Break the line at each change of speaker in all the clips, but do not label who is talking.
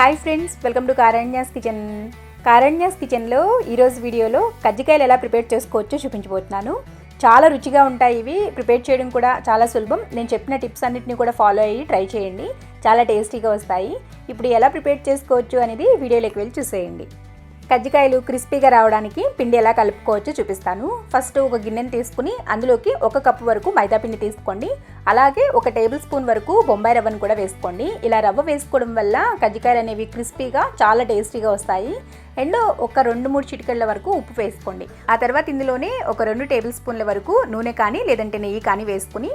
Hi friends welcome to Karanya's kitchen Karanya's కిచెన్లో ఈరోజు వీడియోలో కజ్జికాయలు ఎలా ప్రిపేర్ చేసుకోవచ్చో చూపించబోతున్నాను. చాలా రుచిగా ఉంటాయి ఇవి. ప్రిపేర్ చేయడం కూడా చాలా సులభం. నేను చెప్పిన టిప్స్ అన్నిటిని కూడా ఫాలో అయ్యి ట్రై చేయండి. చాలా టేస్టీగా వస్తాయి. ఇప్పుడు ఎలా ప్రిపేర్ చేసుకోవచ్చు అనేది వీడియోలోకి వెళ్ళి చూసేయండి. కజ్జికాయలు క్రిస్పీగా రావడానికి పిండి ఎలా కలుపుకోవచ్చో చూపిస్తాను. ఫస్ట్ ఒక గిన్నెని తీసుకుని అందులోకి ఒక కప్పు వరకు మైదా పిండి తీసుకోండి. అలాగే ఒక టేబుల్ స్పూన్ వరకు బొంబాయి రవ్వను కూడా వేసుకోండి. ఇలా రవ్వ వేసుకోవడం వల్ల కజ్జికాయలు అనేవి క్రిస్పీగా చాలా టేస్టీగా వస్తాయి. అండ్ ఒక రెండు మూడు చిటికెళ్ళ వరకు ఉప్పు వేసుకోండి. ఆ తర్వాత ఇందులోనే ఒక రెండు టేబుల్ స్పూన్ల వరకు నూనె కానీ లేదంటే నెయ్యి కానీ వేసుకుని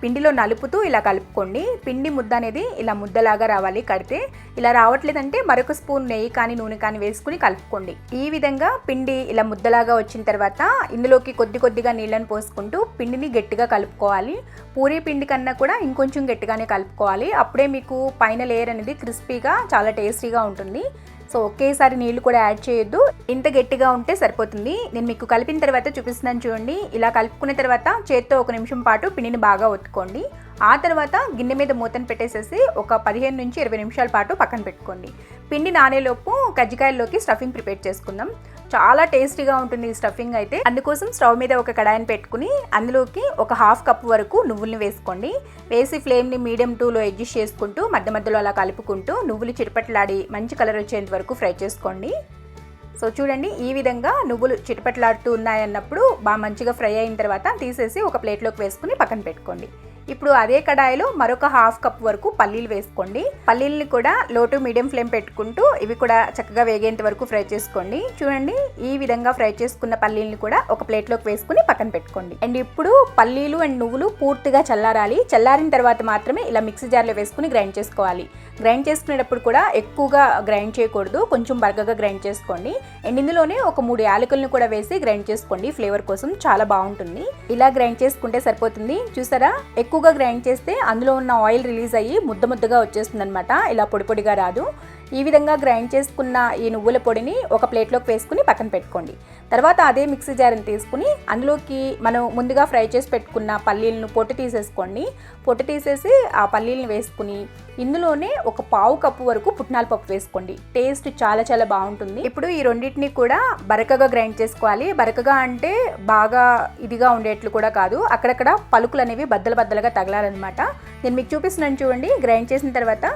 పిండిలో నలుపుతూ ఇలా కలుపుకోండి. పిండి ముద్ద అనేది ఇలా ముద్దలాగా రావాలి. కడితే ఇలా రావట్లేదంటే మరొక స్పూన్ నెయ్యి కానీ నూనె కానీ వేసుకుని కలుపుకోండి. ఈ విధంగా పిండి ఇలా ముద్దలాగా వచ్చిన తర్వాత ఇందులోకి కొద్ది కొద్దిగా నీళ్ళని పోసుకుంటూ పిండిని గట్టిగా కలుపుకోవాలి. పూరీ పిండి కన్నా కూడా ఇంకొంచెం గట్టిగానే కలుపుకోవాలి. అప్పుడే మీకు పైన లేయర్ అనేది క్రిస్పీగా చాలా టేస్టీగా ఉంటుంది. సో ఒకేసారి నీళ్ళు కూడా యాడ్ చేయొద్దు. ఇంత గట్టిగా ఉంటే సరిపోతుంది. నేను మీకు కలిపిన తర్వాత చూపిస్తున్నాను చూడండి. ఇలా కలుపుకున్న తర్వాత చేత్తో ఒక నిమిషం పాటు పిండిని బాగా ఒత్తుకోండి. ఆ తర్వాత గిన్నె మీద మూతను పెట్టేసేసి ఒక పదిహేను నుంచి ఇరవై నిమిషాల పాటు పక్కన పెట్టుకోండి. పిండి నానేలోపు కజ్జికాయల్లోకి స్టఫింగ్ ప్రిపేర్ చేసుకుందాం. చాలా టేస్టీగా ఉంటుంది ఈ స్టఫింగ్ అయితే. అందుకోసం స్టవ్ మీద ఒక కడాయిని పెట్టుకుని అందులోకి ఒక హాఫ్ కప్ వరకు నువ్వుల్ని వేసుకోండి. వేసి ఫ్లేమ్ని మీడియం టూలో అడ్జస్ట్ చేసుకుంటూ మధ్య మధ్యలో అలా కలుపుకుంటూ నువ్వులు చిటపట్లాడి మంచి కలర్ వచ్చేంత వరకు ఫ్రై చేసుకోండి. సో చూడండి ఈ విధంగా నువ్వులు చిటపట్లాడుతూ ఉన్నాయన్నప్పుడు బాగా మంచిగా ఫ్రై అయిన తర్వాత తీసేసి ఒక ప్లేట్లోకి వేసుకుని పక్కన పెట్టుకోండి. ఇప్పుడు అదే కడాయిలో మరొక హాఫ్ కప్ వరకు పల్లీలు వేసుకోండి. పల్లీల్ని కూడా లో టు మీడియం ఫ్లేమ్ పెట్టుకుంటూ ఇవి కూడా చక్కగా వేగేంత వరకు ఫ్రై చేసుకోండి. చూడండి ఈ విధంగా ఫ్రై చేసుకున్న పల్లీల్ని కూడా ఒక ప్లేట్లోకి వేసుకుని పక్కన పెట్టుకోండి. అండ్ ఇప్పుడు పల్లీలు అండ్ నువ్వులు పూర్తిగా చల్లారాలి. చల్లారిన తర్వాత మాత్రమే ఇలా మిక్సీ జార్లో వేసుకుని గ్రైండ్ చేసుకోవాలి. గ్రైండ్ చేసుకునేటప్పుడు కూడా ఎక్కువగా గ్రైండ్ చేయకూడదు. కొంచెం బరగగా గ్రైండ్ చేసుకోండి. అండ్ ఇందులోనే ఒక మూడు యాలకులను కూడా వేసి గ్రైండ్ చేసుకోండి. ఫ్లేవర్ కోసం చాలా బాగుంటుంది. ఇలా గ్రైండ్ చేసుకుంటే సరిపోతుంది. చూసారా? ఎక్కువ ఎక్కువగా గ్రైండ్ చేస్తే అందులో ఉన్న ఆయిల్ రిలీజ్ అయ్యి ముద్ద ముద్దగా వచ్చేస్తుంది అనమాట ఇలా పొడి పొడిగా రాదు. ఈ విధంగా గ్రైండ్ చేసుకున్న ఈ నువ్వుల పొడిని ఒక ప్లేట్లోకి వేసుకుని పక్కన పెట్టుకోండి. తర్వాత అదే మిక్సీ జార్ని తీసుకుని అందులోకి మనం ముందుగా ఫ్రై చేసి పెట్టుకున్న పల్లీలను పొట్టు తీసేసుకోండి. పొట్టు తీసేసి ఆ పల్లీలను వేసుకుని ఇందులోనే ఒక పావు కప్పు వరకు పుట్నాల పప్పు వేసుకోండి. టేస్ట్ చాలా చాలా బాగుంటుంది. ఇప్పుడు ఈ రెండింటిని కూడా బరకగా గ్రైండ్ చేసుకోవాలి. బరకగా అంటే బాగా ఇదిగా ఉండేట్లు కూడా కాదు. అక్కడక్కడ పలుకులు అనేవి బద్దలు బద్దలుగా తగలాలన్నమాట. నేను మీకు చూపిస్తున్నాను చూడండి. గ్రైండ్ చేసిన తర్వాత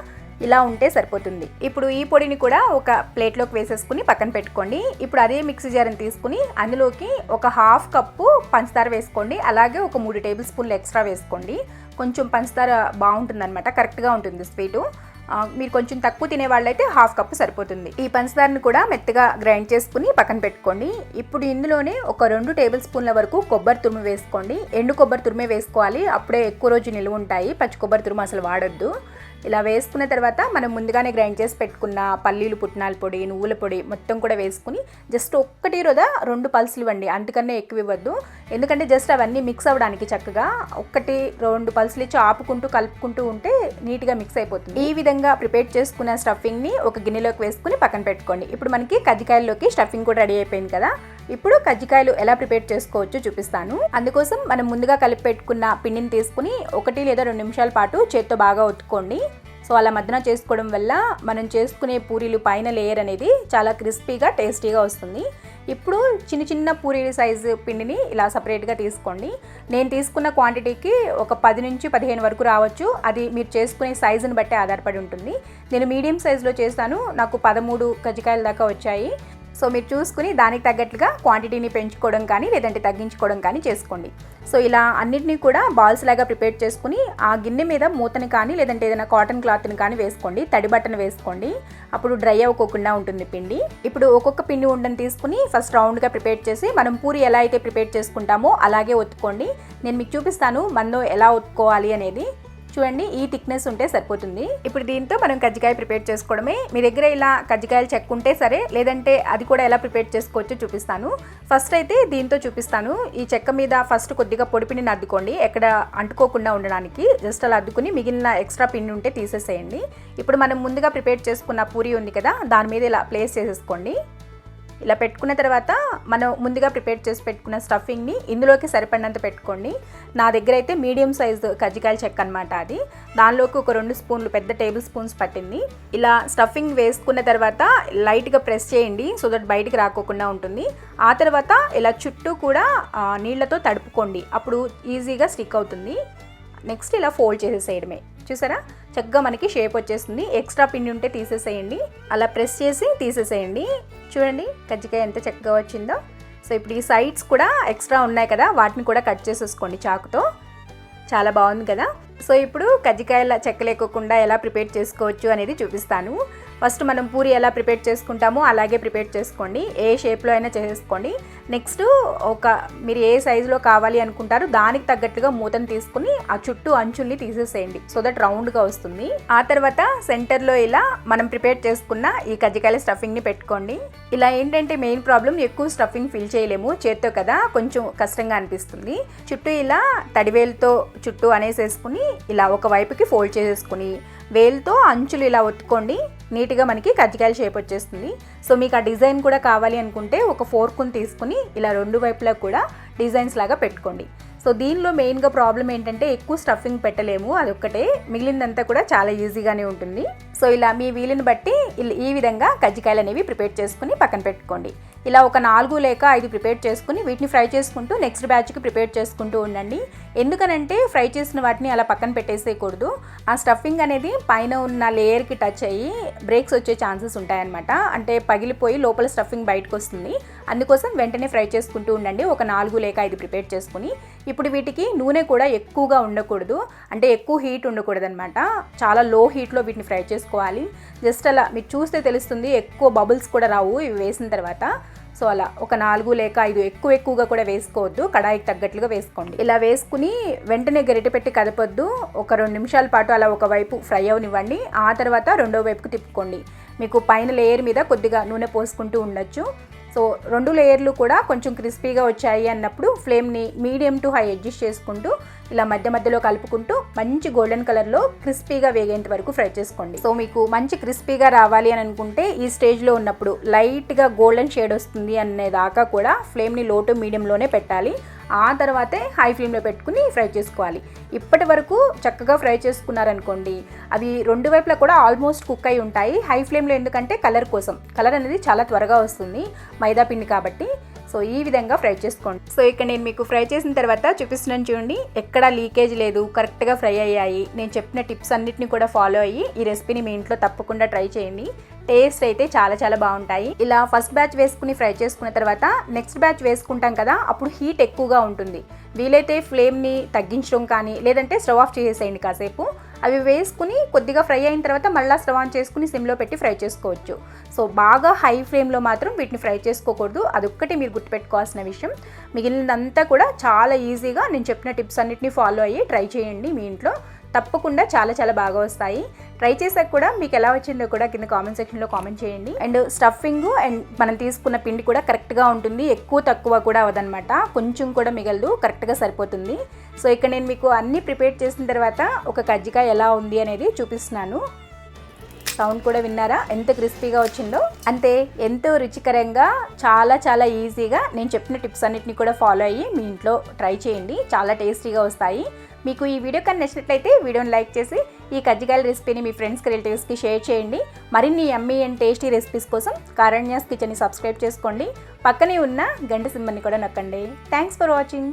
ఇలా ఉంటే సరిపోతుంది. ఇప్పుడు ఈ పొడిని కూడా ఒక ప్లేట్లోకి వేసేసుకుని పక్కన పెట్టుకోండి. ఇప్పుడు అదే మిక్సీ జార్ని తీసుకుని అందులోకి ఒక హాఫ్ కప్పు పంచదార వేసుకోండి. అలాగే ఒక మూడు టేబుల్ స్పూన్లు ఎక్స్ట్రా వేసుకోండి. కొంచెం పంచదార బాగుంటుంది అనమాట కరెక్ట్గా ఉంటుంది స్వీటు. మీరు కొంచెం తక్కువ తినే వాళ్ళైతే హాఫ్ కప్పు సరిపోతుంది. ఈ పంచదారని కూడా మెత్తగా గ్రైండ్ చేసుకుని పక్కన పెట్టుకోండి. ఇప్పుడు ఇందులోనే ఒక రెండు టేబుల్ స్పూన్ల వరకు కొబ్బరి తురుము వేసుకోండి. ఎండు కొబ్బరి తురుమే వేసుకోవాలి. అప్పుడే ఎక్కువ రోజు నిలువ ఉంటాయి. పచ్చి కొబ్బరి తురుము అసలు వాడొద్దు. ఇలా వేసుకున్న తర్వాత మనం ముందుగానే గ్రైండ్ చేసి పెట్టుకున్న పల్లీలు పుట్నాల పొడి నువ్వుల పొడి మొత్తం కూడా వేసుకుని జస్ట్ ఒక్కటి రోజా రెండు పల్సులు ఇవ్వండి. అంతకన్నా ఎక్కువ ఇవ్వద్దు. ఎందుకంటే జస్ట్ అవన్నీ మిక్స్ అవ్వడానికి చక్కగా ఒక్కటి రెండు పల్సులు ఇచ్చి ఆపుకుంటూ కలుపుకుంటూ ఉంటే నీట్గా మిక్స్ అయిపోతుంది. ఈ విధంగా ప్రిపేర్ చేసుకున్న స్టఫింగ్ని ఒక గిన్నెలోకి వేసుకుని పక్కన పెట్టుకోండి. ఇప్పుడు మనకి కజ్జికాయల్లోకి స్టఫింగ్ కూడా రెడీ అయిపోయింది కదా. ఇప్పుడు కజ్జికాయలు ఎలా ప్రిపేర్ చేసుకోవచ్చో చూపిస్తాను. అందుకోసం మనం ముందుగా కలిపి పెట్టుకున్న పిండిని తీసుకుని ఒకటి లేదా రెండు నిమిషాల పాటు చేత్తో బాగా ఒత్తుకోండి. సో అలా మధ్యన చేసుకోవడం వల్ల మనం చేసుకునే పూరీలు పైన లేయర్ అనేది చాలా క్రిస్పీగా టేస్టీగా వస్తుంది. ఇప్పుడు చిన్న చిన్న పూరీల సైజు పిండిని ఇలా సపరేట్గా తీసుకోండి. నేను తీసుకున్న క్వాంటిటీకి ఒక పది నుంచి పదిహేను వరకు రావచ్చు. అది మీరు చేసుకునే సైజుని బట్టి ఆధారపడి ఉంటుంది. నేను మీడియం సైజులో చేస్తాను. నాకు పదమూడు కజ్జికాయల దాకా వచ్చాయి. సో మీరు చూసుకుని దానికి తగ్గట్లుగా క్వాంటిటీని పెంచుకోవడం కానీ లేదంటే తగ్గించుకోవడం కానీ చేసుకోండి. సో ఇలా అన్నిటినీ కూడా బాల్స్ లాగా ప్రిపేర్ చేసుకుని ఆ గిన్నె మీద మూతని కానీ లేదంటే ఏదైనా కాటన్ క్లాత్ని కానీ వేసుకోండి. తడి బట్టను వేసుకోండి. అప్పుడు డ్రై అవ్వకోకుండా ఉంటుంది పిండి. ఇప్పుడు ఒక్కొక్క పిండి ఉండని తీసుకుని ఫస్ట్ రౌండ్గా ప్రిపేర్ చేసి మనం పూరి ఎలా అయితే ప్రిపేర్ చేసుకుంటామో అలాగే ఒత్తుకోండి. నేను మీకు చూపిస్తాను మనలో ఎలా ఒత్తుకోవాలి అనేది. చూడండి ఈ థిక్నెస్ ఉంటే సరిపోతుంది. ఇప్పుడు దీంతో మనం కజ్జికాయ ప్రిపేర్ చేసుకోవడమే. మీ దగ్గర ఇలా కజ్జికాయలు చెక్కుంటే సరే లేదంటే అది కూడా ఎలా ప్రిపేర్ చేసుకోవచ్చో చూపిస్తాను. ఫస్ట్ అయితే దీంతో చూపిస్తాను. ఈ చెక్క మీద ఫస్ట్ కొద్దిగా పొడిపిండిని అద్దుకోండి. ఎక్కడ అంటుకోకుండా ఉండడానికి. జస్ట్ అలా అద్దుకుని మిగిలిన ఎక్స్ట్రా పిండి ఉంటే తీసేసేయండి. ఇప్పుడు మనం ముందుగా ప్రిపేర్ చేసుకున్న పూరి ఉంది కదా దాని మీద ఇలా ప్లేస్ చేసేసుకోండి. ఇలా పెట్టుకున్న తర్వాత మనం ముందుగా ప్రిపేర్ చేసి పెట్టుకున్న స్టఫింగ్ని ఇందులోకి సరిపడినంత పెట్టుకోండి. నా దగ్గర అయితే మీడియం సైజు కజ్జికాయల చెక్క అనమాట అది. దానిలోకి ఒక రెండు స్పూన్లు పెద్ద టేబుల్ స్పూన్స్ పట్టింది. ఇలా స్టఫింగ్ వేసుకున్న తర్వాత లైట్గా ప్రెస్ చేయండి సో దట్ బయటికి రాకోకుండా ఉంటుంది. ఆ తర్వాత ఇలా చుట్టూ కూడా నీళ్ళతో నీళ్ళతో తడుపుకోండి. అప్పుడు ఈజీగా స్టిక్ అవుతుంది. నెక్స్ట్ ఇలా ఫోల్డ్ చేసేసేయడమే. చూసారా? చక్కగా మనకి షేప్ వచ్చేస్తుంది. ఎక్స్ట్రా పిండి ఉంటే తీసేసేయండి. అలా ప్రెస్ చేసి తీసేసేయండి. చూడండి కజ్జికాయ ఎంత చక్కగా వచ్చిందో. సో ఇప్పుడు ఈ సైడ్స్ కూడా ఎక్స్ట్రా ఉన్నాయి కదా వాటిని కూడా కట్ చేసేసుకోండి చాకుతో. చాలా బాగుంది కదా. సో ఇప్పుడు కజ్జికాయల చెక్క లేకోకుండా ఎలా ప్రిపేర్ చేసుకోవచ్చు అనేది చూపిస్తాను. ఫస్ట్ మనం పూరి ఎలా ప్రిపేర్ చేసుకుంటామో అలాగే ప్రిపేర్ చేసుకోండి. ఏ షేప్లో అయినా చేసుకోండి. నెక్స్ట్ ఒక మీరు ఏ సైజులో కావాలి అనుకుంటారో దానికి తగ్గట్టుగా మూతను తీసుకుని ఆ చుట్టూ అంచుల్ని తీసేసేయండి. సో దట్ రౌండ్గా వస్తుంది. ఆ తర్వాత సెంటర్లో ఇలా మనం ప్రిపేర్ చేసుకున్న ఈ కజ్జికాయల స్టఫింగ్ని పెట్టుకోండి. ఇలా ఏంటంటే మెయిన్ ప్రాబ్లం ఎక్కువ స్టఫింగ్ ఫిల్ చేయలేము. చేత్తో కదా కొంచెం కష్టంగా అనిపిస్తుంది. చుట్టూ ఇలా తడివేలుతో చుట్టూ అనేసేసుకుని ఇలా ఒక వైపుకి ఫోల్డ్ చేసేసుకుని వేలుతో అంచులు ఇలా ఒత్తుకోండి. నీట్గా మనకి కజ్జికాయల షేప్ వచ్చేస్తుంది. సో మీకు ఆ డిజైన్ కూడా కావాలి అనుకుంటే ఒక ఫోర్కుని తీసుకుని ఇలా రెండు వైపులా కూడా డిజైన్స్ లాగా పెట్టుకోండి. సో దీనిలో మెయిన్గా ప్రాబ్లం ఏంటంటే ఎక్కువ స్టఫింగ్ పెట్టలేము. అదొక్కటే. మిగిలిందంతా కూడా చాలా ఈజీగానే ఉంటుంది. సో ఇలా మీ వీలుని బట్టి ఈ విధంగా కజ్జికాయలు అనేవి ప్రిపేర్ చేసుకుని పక్కన పెట్టుకోండి. ఇలా ఒక నాలుగు లేక ఐదు ప్రిపేర్ చేసుకుని వీటిని ఫ్రై చేసుకుంటూ నెక్స్ట్ బ్యాచ్కి ప్రిపేర్ చేసుకుంటూ ఉండండి. ఎందుకనంటే ఫ్రై చేసిన వాటిని అలా పక్కన పెట్టేసేయకూడదు. ఆ స్టఫింగ్ అనేది పైన ఉన్న లేయర్కి టచ్ అయ్యి బ్రేక్స్ వచ్చే ఛాన్సెస్ ఉంటాయన్నమాట. అంటే పగిలిపోయి లోపల స్టఫింగ్ బయటకు వస్తుంది అందుకోసం వెంటనే ఫ్రై చేసుకుంటూ ఉండండి. ఒక నాలుగు లేక ఐదు ప్రిపేర్ చేసుకుని ఇప్పుడు వీటికి నూనె కూడా ఎక్కువగా ఉండకూడదు. అంటే ఎక్కువ హీట్ ఉండకూడదు అనమాట చాలా లో హీట్లో వీటిని ఫ్రై చేసుకోవాలి. జస్ట్ అలా మీరు చూస్తే తెలుస్తుంది ఎక్కువ బబుల్స్ కూడా రావు ఇవి వేసిన తర్వాత. సో అలా ఒక నాలుగు లేక ఐదు ఎక్కువ ఎక్కువగా కూడా వేసుకోవద్దు. కడాయికి తగ్గట్లుగా వేసుకోండి. ఇలా వేసుకుని వెంటనే గరిటె పెట్టి కదపొద్దు. ఒక రెండు నిమిషాల పాటు అలా ఒక వైపు ఫ్రై అవనివ్వండి. ఆ తర్వాత రెండో వైపుకు తిప్పుకోండి. మీకు పైన లేయర్ మీద కొద్దిగా నూనె పోసుకుంటూ ఉండొచ్చు. సో రెండు లేయర్లు కూడా కొంచెం క్రిస్పీగా వచ్చాయి అన్నప్పుడు ఫ్లేమ్ని మీడియం టు హై అడ్జస్ట్ చేసుకుంటూ ఇలా మధ్య మధ్యలో కలుపుకుంటూ మంచి గోల్డెన్ కలర్లో క్రిస్పీగా వేగేంత వరకు ఫ్రై చేసుకోండి. సో మీకు మంచి క్రిస్పీగా రావాలి అని అనుకుంటే ఈ స్టేజ్లో ఉన్నప్పుడు లైట్గా గోల్డెన్ షేడ్ వస్తుంది అనేదాకా కూడా ఫ్లేమ్ని లో టు మీడియంలోనే పెట్టాలి. ఆ తర్వాతే హై ఫ్లేమ్లో పెట్టుకుని ఫ్రై చేసుకోవాలి. ఇప్పటి వరకు చక్కగా ఫ్రై చేసుకున్నారనుకోండి అవి రెండు వైపులా కూడా ఆల్మోస్ట్ కుక్ అయి ఉంటాయి. హై ఫ్లేమ్లో ఎందుకంటే కలర్ కోసం. కలర్ అనేది చాలా త్వరగా వస్తుంది. మైదా పిండి కాబట్టి సో ఈ విధంగా ఫ్రై చేసుకోండి. సో ఇక్కడ నేను మీకు ఫ్రై చేసిన తర్వాత చూపిస్తున్నాను చూడండి ఎక్కడ లీకేజ్ లేదు కరెక్ట్గా ఫ్రై అయ్యాయి. నేను చెప్పిన టిప్స్ అన్నిటిని కూడా ఫాలో అయ్యి ఈ రెసిపీని మీ ఇంట్లో తప్పకుండా ట్రై చేయండి. టేస్ట్ అయితే చాలా చాలా బాగుంటాయి. ఇలా ఫస్ట్ బ్యాచ్ వేసుకుని ఫ్రై చేసుకున్న తర్వాత నెక్స్ట్ బ్యాచ్ వేసుకుంటాం కదా అప్పుడు హీట్ ఎక్కువగా ఉంటుంది. వీలైతే ఫ్లేమ్ని తగ్గించడం కానీ లేదంటే స్టవ్ ఆఫ్ చేసేయండి కాసేపు. అవి వేసుకుని కొద్దిగా ఫ్రై అయిన తర్వాత మళ్ళీ స్టవ్ ఆన్ చేసుకుని సిమ్లో పెట్టి ఫ్రై చేసుకోవచ్చు. సో బాగా హై ఫ్లేమ్లో మాత్రం వీటిని ఫ్రై చేసుకోకూడదు. అదొక్కటి మీరు గుర్తుపెట్టుకోవాల్సిన విషయం. మిగిలినదంతా కూడా చాలా ఈజీగా నేను చెప్పిన టిప్స్ అన్నిటిని ఫాలో అయ్యి ట్రై చేయండి మీ ఇంట్లో. తప్పకుండా చాలా చాలా బాగా వస్తాయి. ట్రై చేసాక కూడా మీకు ఎలా వచ్చిందో కూడా కింద కామెంట్ సెక్షన్లో కామెంట్ చేయండి. అండ్ స్టఫింగ్ అండ్ మనం తీసుకున్న పిండి కూడా కరెక్ట్గా ఉంటుంది. ఎక్కువ తక్కువ కూడా అవదనమాట కొంచెం కూడా మిగలదు. కరెక్ట్గా సరిపోతుంది. సో ఇక్కడ నేను మీకు అన్నీ ప్రిపేర్ చేసిన తర్వాత ఒక కజ్జికాయ ఎలా ఉంది అనేది చూపిస్తున్నాను. సౌండ్ కూడా విన్నారా? ఎంత క్రిస్పీగా వచ్చిందో. అంతే ఎంతో రుచికరంగా చాలా చాలా ఈజీగా నేను చెప్పిన టిప్స్ అన్నిటిని కూడా ఫాలో అయ్యి మీ ఇంట్లో ట్రై చేయండి. చాలా టేస్టీగా వస్తాయి. మీకు ఈ వీడియో కానీ నచ్చినట్లయితే వీడియోని లైక్ చేసి ఈ కజ్జికాయల రెసిపీని మీ ఫ్రెండ్స్కి రిలేటివ్స్కి షేర్ చేయండి. మరిన్ని ఎమ్మీ అండ్ టేస్టీ రెసిపీస్ కోసం కారణ్యాస్ కిచెన్ని సబ్స్క్రైబ్ చేసుకోండి. పక్కనే ఉన్న గంట సింబల్ని కూడా నొక్కండి. Thanks for watching